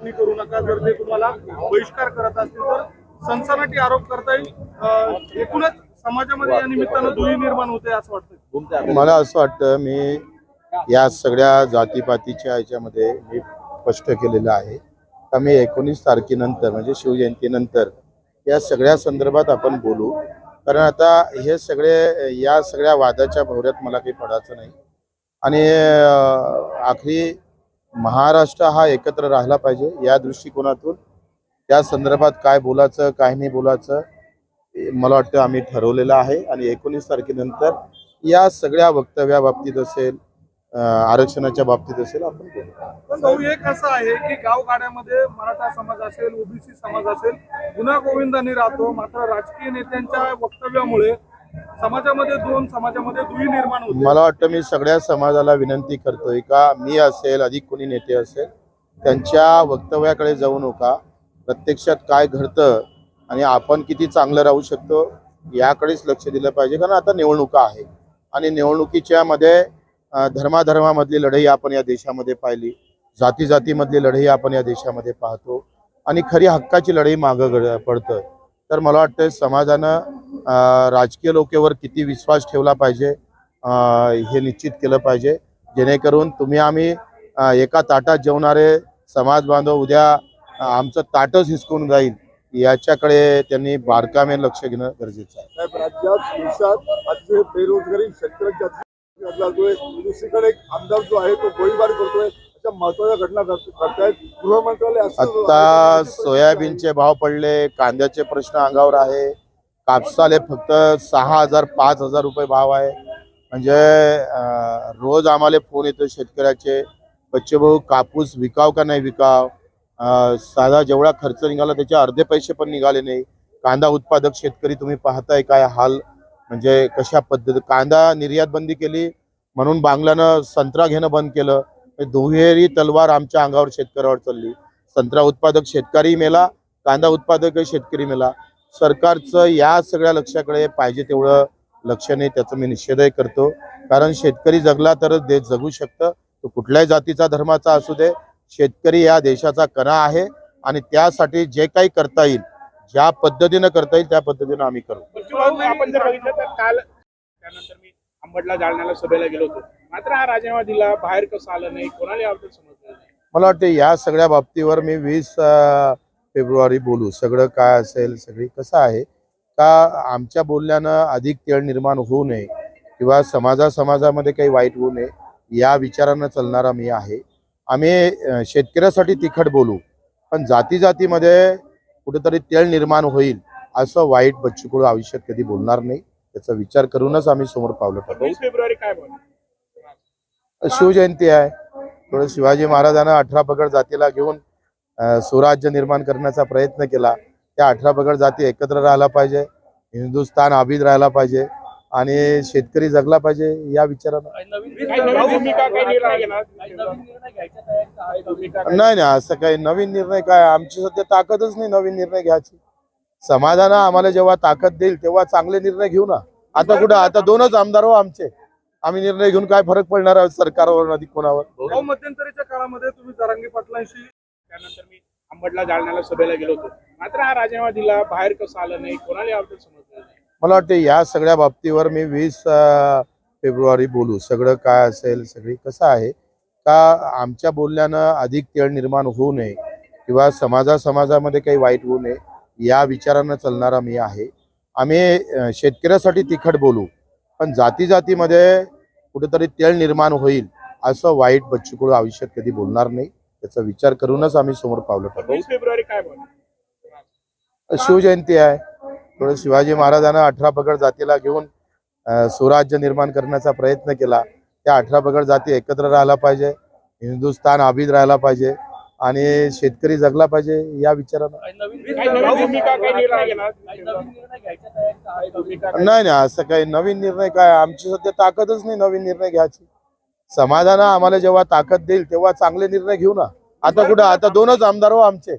तुम्ही करू नका. जर ते तुम्हाला बहिष्कार करत असतील तर सनसनाटी आरोप करता येईल. एकूणच समाजामध्ये या निमित्तानं दुही निर्माण होते असं वाटतं मला असं वाटतं मी या सगळ्या जातीपातीच्या याच्यामध्ये मी स्पष्ट केलेलं आहे. का मी एकोणीस तारखेनंतर म्हणजे शिवजयंतीनंतर या सगळ्या संदर्भात आपण बोलू. कारण आता हे सगळे या सगळ्या वादाच्या भोवऱ्यात मला काही पडायचं नाही. आणि आखरी महाराष्ट्र हा एकत्र राहिला पाहिजे या दृष्टिकोनातून. त्या संदर्भात काय बोलायचं काय नाही बोलायचं मला वाटतं आम्ही ठरवलेलं आहे. आणि एकोणीस तारखेनंतर या सगळ्या वक्तव्या बाबतीत असेल आरक्षणाच्या बाबतीत असेल आपण पण भाऊ एक असं आहे की गावगाड्यामध्ये मराठा समाज असेल ओबीसी समाज असेल गुन्हा गोविंदाने राहतो मात्र राजकीय नेत्यांच्या वक्तव्यामुळे समाजामध्ये दोन समाजामध्ये दुही निर्माण होते. मला वाटतं मी सगळ्या समाजाला विनंती करतोय का मी असेल अधिक कोणी नेते असेल त्यांच्या वक्तव्याकडे जाऊ नका. प्रत्यक्षात काय घडतं आणि आपण किती चांगलं राहू शकतो याकडेच लक्ष दिलं पाहिजे. कारण आता निवडणुका आहे आणि निवडणुकीच्या मध्ये धर्माधर्मामधली लढाई आपण या देशामध्ये पाहिली. जाती जातीमधली लढाई आपण या देशामध्ये पाहतो. आणि खरी हक्काची लढाई मागं पडतं. तर मला वाटतं समाजानं राजकीय लोकेवर किती विश्वास ठेवला पाहिजे हे निश्चित केलं पाहिजे. जेणेकरून तुम्ही आम्ही एका ताटात जेवणारे समाज बांधव उद्या आमचं ताटच हिसकून जाईल याच्याकडे त्यांनी बारकामे लक्ष घेणं गरजेचं आहे. राज्यात देशात अतिशय बेरोजगारी दुसरीकडे एक आमदार जो आहे तो गोळीबार करतोय. अशा महत्त्वाच्या घटना घडत- घडतायत. गृहमंत्रालय असं आता सोयाबीनचे भाव पडले कांद्याचे प्रश्न अंगावर आहे. कापसाले फक्त सहा हजार पाच हजार रुपये भाव आहे. म्हणजे रोज आम्हाला फोन येतो शेतकऱ्याचे बच्चे भाऊ कापूस विकाव का नाही विकाव? साधा जेवढा खर्च निघाला त्याचे अर्धे पैसे पण निघाले नाही. कांदा उत्पादक शेतकरी तुम्ही पाहताय काय हाल? म्हणजे कशा पद्धती कांदा निर्यात बंदी केली म्हणून बांगलानं संत्रा घेणं बंद केलं. दुहेरी तलवार आमच्या अंगावर शेतकऱ्यावर चालली. संत्रा उत्पादक शेतकरी मेला कांदा उत्पादक शेतकरी मेला. सरकारचं या सगळ्या लक्षाकडे पाहिजे तेवढं लक्ष नाही त्याचं मी निषेधही करतो. कारण शेतकरी जगला तरच देश जगू शकतं. तो कुठल्याही जातीचा धर्माचा असू दे शेतकरी या देशाचा कणा आहे आणि त्यासाठी जे काही करता येईल ज्या पद्धतीनं करता येईल त्या पद्धतीनं आम्ही करू. आपण जर बघितलं तर काल त्यानंतर मी अंबडला जालन्याला सभेला गेलो होतो. मात्र हा राजीनामा दिला बाहेर कसं आलं नाही कोणाला याबद्दल समजलं नाही. मला वाटतं या सगळ्या बाबतीवर मी वीस फेब्रुवारी बोलू. सगळं काय असेल सगळी कसं आहे का आमच्या बोलण्यानं अधिक तेळ निर्माण होऊ नये किंवा समाजा समाजामध्ये काही वाईट होऊ नये या विचारानं चालणारा मी आहे. आम्ही शेतकऱ्यासाठी तिखट बोलू पण जाती जातीमध्ये कुठेतरी तेळ निर्माण होईल असं वाईट बच्चूकुळ आयुष्यात कधी बोलणार नाही. त्याचा विचार करूनच आम्ही समोर पावलं टाकू. फेब्रुवारी काय बोल शिवजयंती आहे. थोडं शिवाजी महाराजांना अठरा पगड जातीला घेऊन स्वराज्य निर्माण करण्याचा प्रयत्न केला. त्या अठरा पगड जाती एकत्र राहायला पाहिजे हिंदुस्थान आबिद राहायला पाहिजे आणि शेतकरी जगला पाहिजे या विचारानं. नाही नाही असं काही नवीन निर्णय काय? आमची सध्या ताकदच नाही नवीन निर्णय घ्यायची. समाधानं आम्हाला जेव्हा ताकद देईल तेव्हा चांगले निर्णय घेऊ ना. आता कुठं? आता दोनच आमदार हो आमचे. आम्ही निर्णय घेऊन काय फरक पडणार आहे सरकारवर अधिक कोणावर? मध्यंतरीच्या काळामध्ये तुम्ही जरांगी पाटलांशी त्यानंतर मी अंबडला जालन्याला सभेला गेलो होतो. मात्र हा राजीनामा दिला बाहेर कसं आलं नाही कोणाला याबद्दल समजलं नाही. मला वाटतं या सगळ्या बाबतीवर मी वीस फेब्रुवारी बोलू. सगळं काय असेल सगळी कसं आहे का आमच्या बोलण्यानं अधिक तेळ निर्माण होऊ नये किंवा समाजा समाजामध्ये काही वाईट होऊ नये या विचारानं चालणारा मी आहे. आम्ही शेतकऱ्यासाठी तिखट बोलू पण जाती जातीमध्ये कुठेतरी तेळ निर्माण होईल असं वाईट बच्चू कडू आयुष्यात कधी बोलणार नाही. त्याचा विचार करूनच आम्ही समोर पावलं टाकू. फेब्रुवारी काय शिवजयंती आहे. थोडं शिवाजी महाराजांना अठरा पगड जातीला घेऊन स्वराज्य निर्माण करण्याचा प्रयत्न केला. त्या अठरा पगड जाती एकत्र राहायला पाहिजे. हिंदुस्थान आबिद राहायला पाहिजे. आणि शेतकरी जगला पाहिजे या विचारानं. नाही नाही असं काही नवीन निर्णय काय? आमची सध्या ताकदच नाही नवीन निर्णय घ्यायची. समाधानं आम्हाला जेव्हा ताकद देईल तेव्हा चांगले निर्णय घेऊ ना. आता कुठं? आता दोनच आमदार हो आमचे.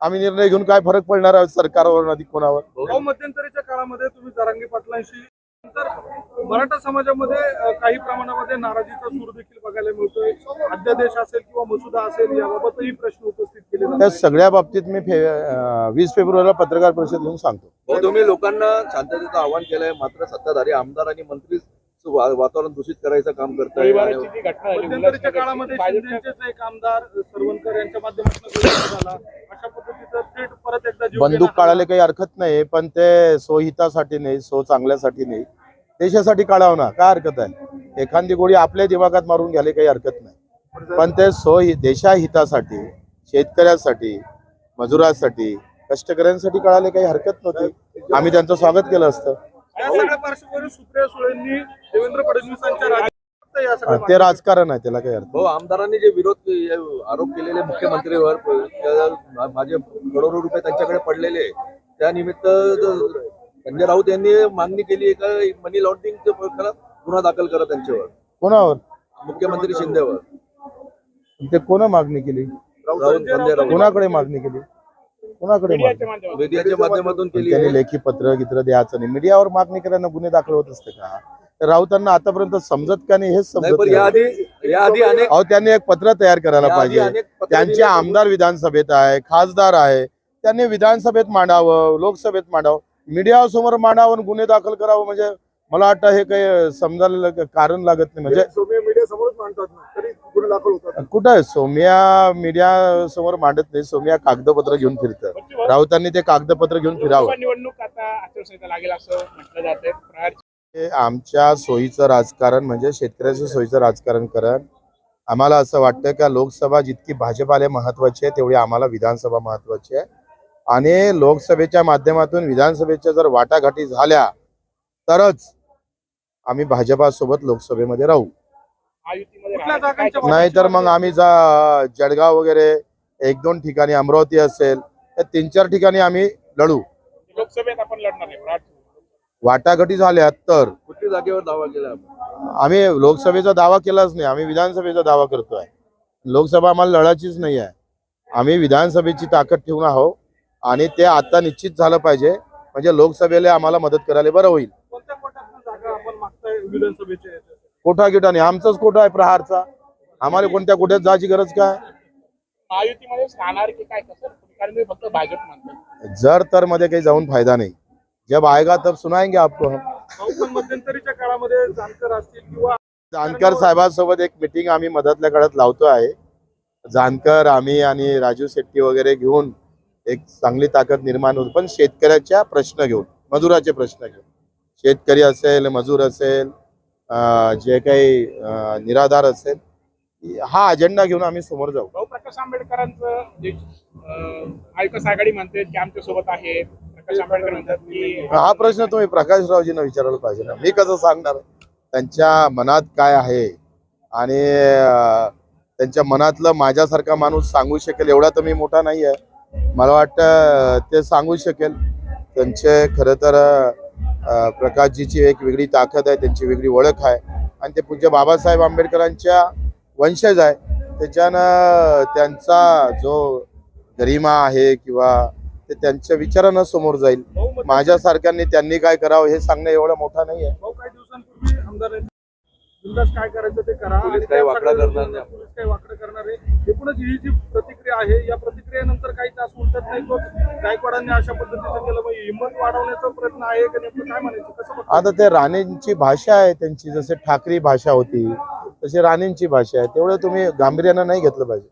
आम्ही निर्णय घेऊन काय फरक पडणार आहे सरकारवर अधिक कोणावर? मध्यंतरीच्या काळामध्ये तुम्ही जरांगी पाटलांशी तर मराठा समाजामध्ये काही प्रमाणामध्ये नाराजीचा सूर देखील बघायला मिळतोय. अध्यादेश असेल किंवा मसुदा असेल याबाबतही प्रश्न उपस्थित केले त्या सगळ्या बाबतीत मी फे वीस फेब्रुवारीला पत्रकार परिषद घेऊन सांगतो. हो तुम्ही लोकांना शांततेचं आवाहन केलंय. मात्र सत्ताधारी आमदार आणि मंत्री वातावरण दूषित करायचं काम करताय गोळीबाराची जी घटना झाली मध्यंतरीच्या काळामध्ये शिंदेचेच एक आमदार सरवणकर यांच्या माध्यमातून झाला. अशा पद्धतीचं थेट परत एकदा बंदूक काढायला. काही हरकत नाही पण ते स्वहितासाठी नाही सो चांगल्यासाठी नाही. देशासाठी काढावं ना काय हरकत आहे? एखादी गोळी आपल्या दिमागात मारून घ्यायला काही हरकत नाही. पण ते सो देशाहितासाठी शेतकऱ्यांसाठी मजुरांसाठी कष्टकऱ्यांसाठी काढायला काही हरकत नव्हती. आम्ही त्यांचं स्वागत केलं असतं. ते राजकारण आहे त्याला काही अर्थ हो आमदारांनी जे विरोध आरोप केलेले मुख्यमंत्रीवर माझे करोडो रुपये त्यांच्याकडे पडलेले आहे. संजय राऊत यांनी मागणी केली का? मनी लॉन्ड्रिंगचं प्रकरणात गुन्हा दाखल करा त्यांच्यावर. कोणावर? मुख्यमंत्री शिंदेवर. ते कोणा मागणी केली? राऊत संजय राऊत कोणाकडे मागणी केली? कोणाकडे मीडियाच्या मागणी? माध्यमातून. केली त्यांनी. लेखी पत्र गित्र द्यायचं नाही. मीडियावर मागणी करायला गुन्हे दाखल होत असते का? तर राऊतांना आतापर्यंत समजत का नाही हेच नाही समजत अहो त्यांनी एक पत्र तयार करायला पाहिजे. त्यांचे. आमदार विधानसभेत आहे खासदार आहे. त्यांनी विधानसभेत मांडावं लोकसभेत मांडावं. मीडियासमोर मांडावं आणि गुन्हे दाखल करावं म्हणजे मला वाटतं हे काही समजायला कारण लागत नाही. म्हणजे सौम्य मीडिया समोरच मांडतात ना? तरी गुन्हे दाखल होतात. कुठं? आहे सोम्या मीडिया समोर मांडत नाही. सोम्या कागदपत्र घेऊन फिरतं. राऊतांनी ते कागदपत्र घेऊन फिरावं. निवडणूक आता आचारसंहिता लागेल असं म्हटलं जात हे आमच्या सोयीचं राजकारण म्हणजे शेतकऱ्याच्या सोयीचं राजकारण करण. आम्हाला असं वाटतं का लोकसभा जितकी भाजपाला महत्वाची आहे तेवढी आम्हाला विधानसभा महत्वाची आहे. आणि लोकसभेच्या माध्यमातून विधानसभेच्या जर वाटाघाटी झाल्या तरच आम्ही भाजपासोबत लोकसभेमध्ये राहू. नाही तर मग आम्ही जा जळगाव वगैरे एक दोन ठिकाणी अमरावती असेल या तीन चार ठिकाणी आम्ही लढू. लोकसभेत आपण लढणार वाटाघाटी झाल्या तर. कुठल्या जागेवर दावा केला? आम्ही लोकसभेचा दावा केलाच नाही आम्ही विधानसभेचा दावा करतोय. लोकसभा आम्हाला लढायचीच नाही आहे. आम्ही विधानसभेची ताकद ठेवून आहोत. आणि ते आता निश्चित झालं पाहिजे. म्हणजे लोकसभेला आम्हाला मदत करायला बरं होईल? कोठा गिटा नाही आमचाच कोठा आहे प्रहारचा. आम्हाला कोणत्या कोठ्यात जायची गरज काय? जर तर मध्ये काही जाऊन फायदा नाही. जब आएगा तब सुनाएंगे आपको हम मध्यंतरीच्या काळामध्ये जानकर असतील किंवा जानकर साहेबांसोबत एक मिटिंग आम्ही मधातल्या काळात लावतो आहे जानकर आम्ही आणि राजू शेट्टी वगैरे घेऊन एक चांगली ताकद निर्माण होईल. पण शेतकऱ्याच्या प्रश्न घेऊन मजुराचे प्रश्न घेऊन. शेतकरी असेल मजूर असेल जे काही निराधार असेल हा अजेंडा घेऊन आम्ही समोर जाऊ. भाऊ प्रकाश आंबेडकरांचं जे अं, महाविकास आघाडी म्हणते की आमच्यासोबत आहे. प्रकाश आंबेडकर म्हणतात की हा प्रश्न तुम्ही प्रकाशरावजींना विचारायला पाहिजे ना. मी कसं सांगणार? त्यांच्या मनात काय आहे? आणि त्यांच्या मनातलं माझ्यासारखा माणूस सांगू शकेल एवढा तर मी मोठा नाही आहे मला वाटतं ते सांगू शकेल. त्यांचे खरं तर प्रकाशजीची एक वेगळी ताकद आहे त्यांची वेगळी ओळख आहे. आणि ते पूज्य बाबासाहेब आंबेडकरांच्या वंशज आहे. त्याच्यानं त्यांचा जो गरिमा आहे किंवा ते त्यांच्या विचारानं समोर जाईल. माझ्यासारख्यांनी त्यांनी काय करावं हे सांगणं एवढं मोठा नाही आहे. काय करायचं ते करा. करणार नाही. पोलीस काही वाकडं करणार आहे एकूणच ही जी प्रतिक्रिया आहे या प्रतिक्रियेनंतर गायकवाडांनी अशा पद्धतीचं केलं? हिंमत वाढवण्याचा प्रयत्न आहे का नेमकं? काय म्हणायचं? कसं? आता ते राणेंची भाषा आहे त्यांची जसे ठाकरी भाषा होती तशी राणेंची भाषा आहे. तेवढं तुम्ही गांभीर्यानं नाही घेतलं पाहिजे.